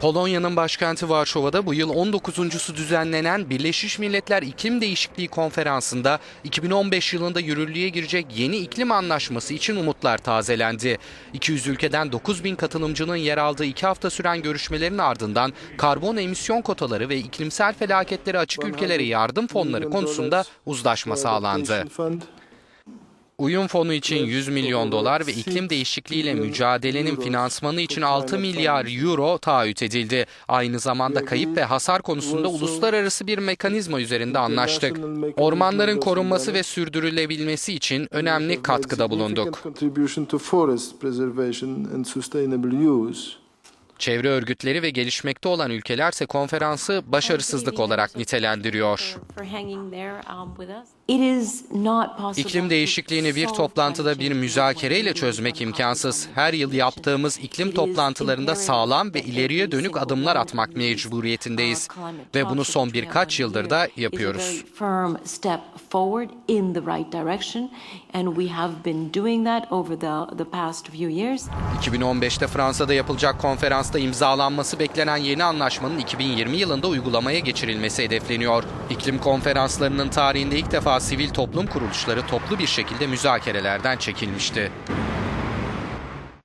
Polonya'nın başkenti Varşova'da bu yıl 19.sü düzenlenen Birleşmiş Milletler İklim Değişikliği Konferansı'nda 2015 yılında yürürlüğe girecek yeni iklim anlaşması için umutlar tazelendi. 200 ülkeden 9000 katılımcının yer aldığı iki hafta süren görüşmelerin ardından karbon emisyon kotaları ve iklimsel felaketleri açık ülkelere yardım fonları konusunda uzlaşma sağlandı. Uyum fonu için 100 milyon dolar ve iklim değişikliğiyle mücadelenin finansmanı için 6 milyar euro taahhüt edildi. Aynı zamanda kayıp ve hasar konusunda uluslararası bir mekanizma üzerinde anlaştık. Ormanların korunması ve sürdürülebilmesi için önemli katkıda bulunduk. Çevre örgütleri ve gelişmekte olan ülkelerse konferansı başarısızlık olarak nitelendiriyor. İklim değişikliğini bir toplantıda bir müzakereyle çözmek imkansız. Her yıl yaptığımız iklim toplantılarında sağlam ve ileriye dönük adımlar atmak mecburiyetindeyiz. Ve bunu son birkaç yıldır da yapıyoruz. 2015'te Fransa'da yapılacak konferansta imzalanması beklenen yeni anlaşmanın 2020 yılında uygulamaya geçirilmesi hedefleniyor. İklim konferanslarının tarihinde ilk defa sivil toplum kuruluşları toplu bir şekilde müzakerelerden çekilmişti.